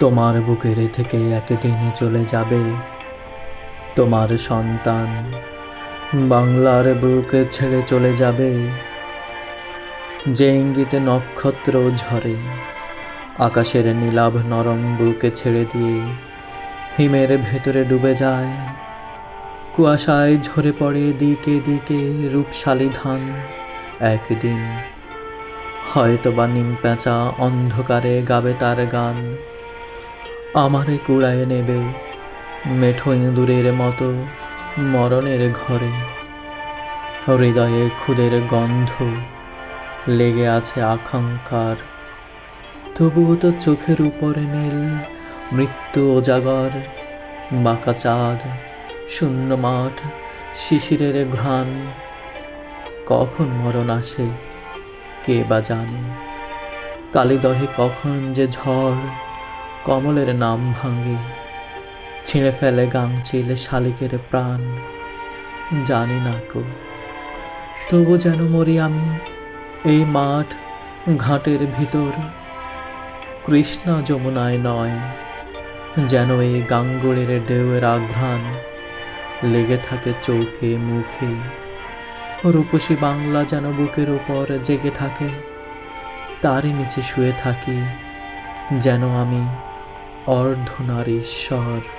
তোমার বুকের থেকে একদিন চলে যাবে। তোমার সন্তান বাংলার বুকে ছেড়ে চলে যাবে। যে ইঙ্গিতে নক্ষত্র ঝরে, আকাশের নীলাভ নরম বুকে ছেড়ে দিয়ে হিমের ভেতরে ডুবে যায়। কুয়াশায় ঝরে পড়ে দিকে দিকে রূপশালী ধান। একদিন হয়তো বা নিম পেঁচা অন্ধকারে গাবে তার গান। আমারে কুড়ায় নেবে মেঠো ইঁদুরের মতো মরণের ঘরে। হৃদয়ে খুদের গন্ধ লেগে আছে আকাঙ্ক্ষার। তবুও তো চোখের উপরে নীল মৃত্যু ওজাগর বাঁকা চাঁদ, শূন্য মাঠ, শিশিরের ঘ্রাণ। কখন মরণ আসে, কে বা জানে? কালিদহে কখন যে ঝড় কমলের নাম ভাঙে, ছিঁড়ে ফেলে গাংচিল শালিকের প্রাণ। জানি না কো, তবু যেন মরি আমি এই মাঠ ঘাটের ভিতর। কৃষ্ণা যমুনায় নয়, যেন এই গাঙ্গুড়ের ঢেউয়ের আঘ্রাণ লেগে থাকে চোখে মুখে। রূপসী বাংলা যেন বুকের ওপর জেগে থাকে, তারই নিচে শুয়ে থাকি, যেন আমি অর্ধনারীশ্বর।